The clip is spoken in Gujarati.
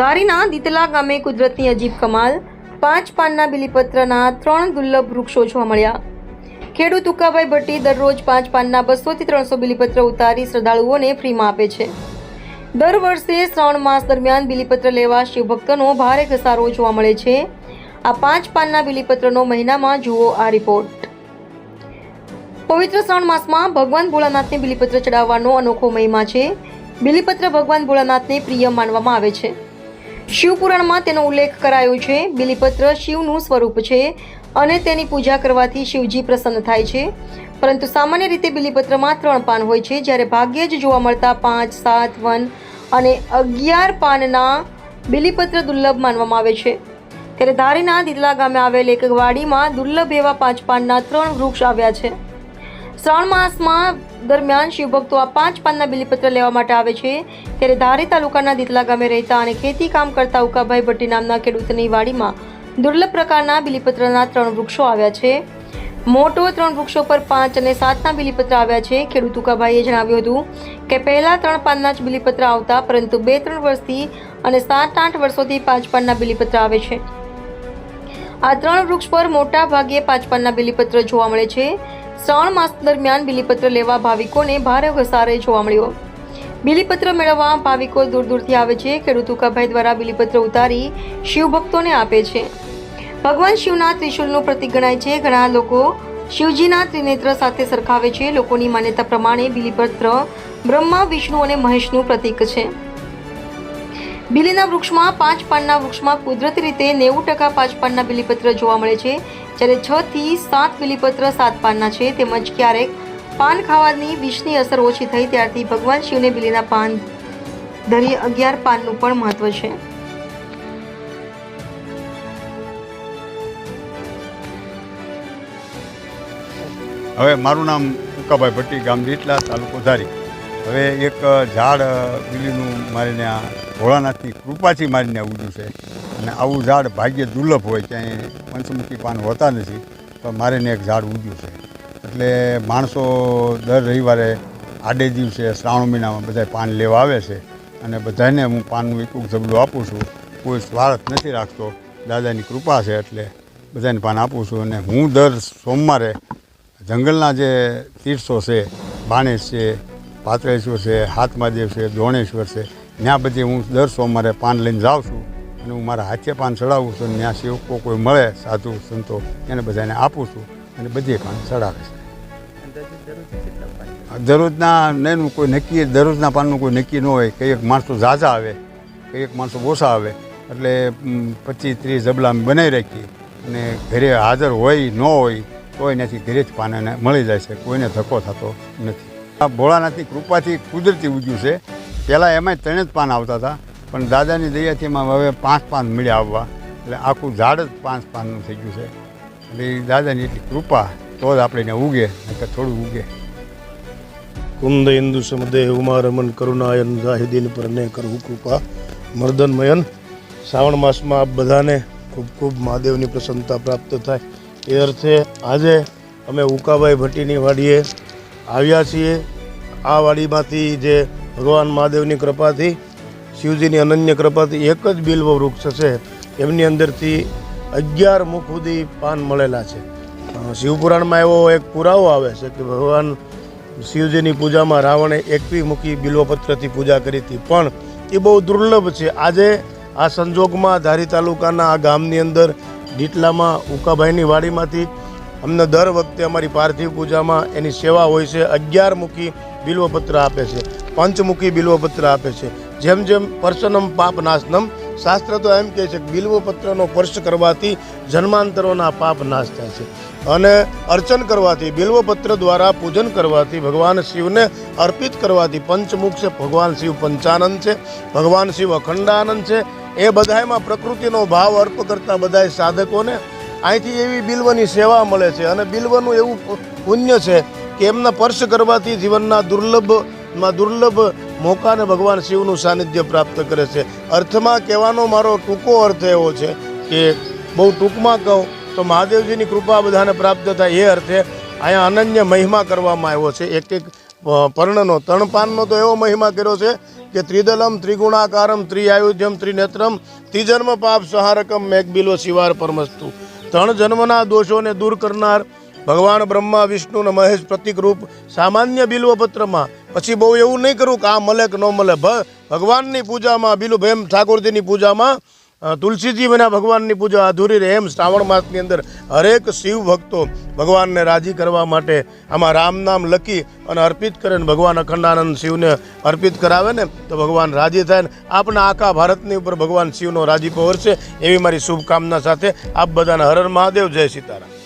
ધારીના દીતલા ગામે કુદરતની અજીબ કમાલ. પાંચ પાનના બિલીપત્રના ત્રણ દુર્લભ વૃક્ષો જોવા મળ્યા. ખેડૂત ઉકાભાઈ ભટ્ટી દરરોજ પાંચ પાનના બસોથી ત્રણસો બિલીપત્ર ઉતારી શ્રદ્ધાળુઓને ફ્રીમાં આપે છે. દર વર્ષે શ્રાવણ માસ દરમિયાન બિલીપત્ર લેવા શિવભક્તોનો ભારે ઘસારો જોવા મળે છે. આ પાંચ પાનના બિલીપત્રનો મહિનામાં જુઓ આ રિપોર્ટ પવિત્ર શ્રાવણ માસમાં ભગવાન ભોળાનાથને બિલીપત્ર ચડાવવાનો અનોખો મહિમા છે. બિલીપત્ર ભગવાન ભોળાનાથને પ્રિય માનવામાં આવે છે. શિવપુરાણમાં તેનો ઉલ્લેખ કરાયો છે. બિલીપત્ર શિવનું સ્વરૂપ છે અને તેની પૂજા કરવાથી શિવજી પ્રસન્ન થાય છે. પરંતુ સામાન્ય રીતે બિલીપત્રમાં ત્રણ પાન હોય છે. જ્યારે ભાગ્યે જ જોવા મળતા પાંચ, સાત, વન અને અગિયાર પાનના બિલીપત્ર દુર્લભ માનવામાં આવે છે. ત્યારે ધારીના દીદલા ગામે આવેલ એક વાડીમાં દુર્લભ એવા પાંચ પાનના ત્રણ વૃક્ષ આવ્યા છે. શ્રાવણ માસમાં દરમિયાન શિવભક્તો આ પાંચ પાનના બિલીપત્ર લેવા માટે આવે છે. ત્યારે ધારી તાલુકાના દીતલા ગામે રહેતા અને ખેતી કામ કરતા ઉકાભાઈ ભટ્ટી નામના ખેડૂતની વાડીમાં દુર્લભ પ્રકારના બિલીપત્રના ત્રણ વૃક્ષો આવ્યા છે. મોટો ત્રણ વૃક્ષો પર પાંચ અને સાતના બિલીપત્ર આવ્યા છે. ખેડૂત ઉકાભાઈએ જણાવ્યું હતું કે પહેલા ત્રણ પાનના જ બિલીપત્ર આવતા, પરંતુ બે ત્રણ વર્ષથી અને સાત આઠ વર્ષોથી પાંચ પાનના બિલીપત્ર આવે છે. આ ત્રણ વૃક્ષ પર મોટા ભાગે પાંચ પાનના બિલીપત્ર જોવા મળે છે. શ્રાવણ માસ દરમિયાન બિલીપત્ર લેવા ભાવિકોને ભારે ઘસારે જોવા મળ્યો. બિલીપત્ર મેળવવા ભાવિકો દૂર દૂરથી આવે છે. ખેડૂત ઉકાભાઈ દ્વારા બિલીપત્ર ઉતારી શિવભક્તોને આપે છે. ભગવાન શિવના ત્રિશુલનું પ્રતિક ગણાય છે. ઘણા લોકો શિવજીના ત્રિનેત્ર સાથે સરખાવે છે. લોકોની માન્યતા પ્રમાણે બિલીપત્ર બ્રહ્મા, વિષ્ણુ અને મહેશનું પ્રતીક છે. બિલીના વૃક્ષમાં પાંચ પાનના વૃક્ષમાં કુદરતી રીતે નેવું ટકા પાંચ પાનના બિલીપત્ર જોવા મળે છે. જ્યારે છ થી સાત બિલીપત્ર સાત પાનના છે, તેમજ ક્યારેક પાન ખાવાની વિષની અસર ઓછી થઈ ત્યારથી ભગવાન શિવને બિલીના પાન ધરી અગિયાર પાનનું પણ મહત્વ છે. હવે મારું નામ ઉકાભાઈ ભટ્ટી, ગામ દીટલા, તાલુકો ધારી. હવે એક ઝાડ બીલીનું મારીને આ ભોળાનાથની કૃપાથી મારીને ઉગ્યું છે. અને આવું ઝાડ ભાગ્ય દુર્લભ હોય ક્યાંય પંચમુખી પાન હોતા નથી તો મારીને એક ઝાડ ઉગ્યું છે. એટલે માણસો દર રવિવારે આડે દિવસે શ્રાવણ મહિનામાં બધા પાન લેવા આવે છે. અને બધાને હું પાનનું એક ઝબલું આપું છું. કોઈ સ્વાર્થ નથી રાખતો. દાદાની કૃપા છે એટલે બધાને પાન આપું છું. અને હું દર સોમવારે જંગલના જે તીર્થો છે બાણેશ છે પાત્રેશ્વર છે, હાથમાદેવ છે દોણેશ્વર છે. ત્યાં બધી હું દર સોમવારે પાન લઈને જાઉં છું અને હું મારા હાથે પાન ચડાવું છું ત્યાં સેવકો કોઈ મળે, સાધુ, સંતો, એને બધાને આપું છું અને બધી પાન ચડાવે છે. દરરોજના નહીં કોઈ નક્કી, દરરોજના પાનનું કોઈ નક્કી ન હોય. કંઈ એક માણસો ઝાઝા આવે, કંઈ એક માણસો ઓછા આવે. એટલે પચીસ, ત્રીસ જબલા બનાવી રાખીએ. અને ઘરે હાજર હોય, ન હોય તો એનાથી ઘરે જ પાન એને મળી જાય છે. કોઈને ધક્કો થતો નથી. આ ભોળાનાથની કૃપાથી કુદરતી ઉગ્યું છે. પહેલાં એમાંય ત્રણે જ પાન આવતા હતા, પણ દાદાની દયાથી એમાં હવે પાંચ પાન મળ્યા આવવા. એટલે આખું ઝાડ જ પાંચ પાનનું થઈ ગયું છે. એટલે દાદાની એટલી કૃપા, તો જ આપણે એને ઉગે એટલે થોડું ઉગે. કુંદ ઇન્દુ સમદે ઉમારમન કરુણાયન જાહિદીન પરને કરવું કૃપા. મર્દનમયન શ્રાવણ માસમાં આપ બધાને ખૂબ ખૂબ મહાદેવની પ્રસન્નતા પ્રાપ્ત થાય. એ અર્થે આજે અમે ઉકાભાઈ ભટ્ટીની વાડીએ આવ્યા છીએ. આ વાડીમાંથી જે ભગવાન મહાદેવની કૃપાથી, શિવજીની અનન્ય કૃપાથી એક જ બિલ્વ વૃક્ષ છે. એમની અંદરથી અગિયાર મુખ સુધી પાન મળેલા છે. શિવપુરાણમાં એવો એક પુરાવો આવે છે કે ભગવાન શિવજીની પૂજામાં રાવણે એકવી મુખી બિલ્વપત્રથી પૂજા કરી હતી. પણ એ બહુ દુર્લભ છે. આજે આ સંજોગમાં ધારી તાલુકાના આ ગામની અંદર ડીટલામાં ઉકાભાઈની વાડીમાંથી અમને દર વખતે અમારી પાર્થિવ પૂજામાં એની સેવા હોય છે. અગિયાર મુખી બિલ્વપત્ર આપે છે. પંચમુખી બિલ્વપત્ર આપે છે. જેમ જેમ પર્શનમ પાપ નાશનમ, શાસ્ત્ર તો એમ કહે છે કે બિલ્વપત્રનો સ્પર્શ કરવાથી જન્માંતરોના પાપ નાશ થાય છે. અને અર્ચન કરવાથી, બિલ્વપત્ર દ્વારા પૂજન કરવાથી ભગવાન શિવને અર્પિત કરવાથી પંચમુખ છે, ભગવાન શિવ પંચાનંદ છે, ભગવાન શિવ અખંડાનંદ છે. એ બધાયમાં પ્રકૃતિનો ભાવ અર્પ કરતા બધાય સાધકોને અહીંથી એવી બિલ્વની સેવા મળે છે અને બિલ્વનું એવું પુણ્ય છે કે એમના સ્પર્શ કરવાથી જીવનના દુર્લભમાં દુર્લભ મોકાને ભગવાન શિવનું સાનિધ્ય પ્રાપ્ત કરે છે. અર્થમાં કહેવાનો મારો ટૂંકો અર્થ એવો છે કે બહુ ટૂંકમાં કહું તો મહાદેવજીની કૃપા બધાને પ્રાપ્ત થાય એ અર્થે અહીંયા અનન્ય મહિમા કરવામાં આવ્યો છે. એક એક પર્ણનો, તણપાનનો તો એવો મહિમા કર્યો છે કે ત્રિદલમ, ત્રિગુણાકારમ ત્રિઆયુધ્યમ ત્રિનેત્રમ, ત્રિજન્મ, પાપ, સહારકમ મેઘબિલો શિવાર, પરમસ્તુ. ત્રણ જન્મના દોષોને દૂર કરનાર ભગવાન બ્રહ્મા, વિષ્ણુ અને મહેશ પ્રતિક રૂપ સામાન્ય બિલ્વપત્રમાં. પછી બહુ એવું નહીં કરું કે આ મળે કે ન મળે ભગવાનની પૂજામાં બિલુ ભેમ ઠાકોરજીની પૂજામાં તુલસીજી વિના ભગવાનની પૂજા અધૂરી રહે એમ શ્રાવણ માસની અંદર હરેક શિવ ભક્તો ભગવાનને રાજી કરવા માટે આમાં રામ નામ લખી અને અર્પિત કરે ને ભગવાન અખંડાનંદ શિવને અર્પિત કરાવે ને, તો ભગવાન રાજી થાય ને. આપણા આખા ભારતની ઉપર ભગવાન શિવનો રાજીપો વરસે એવી મારી શુભકામના સાથે આપ બધાને હર હર મહાદેવ, જય સીતારામ.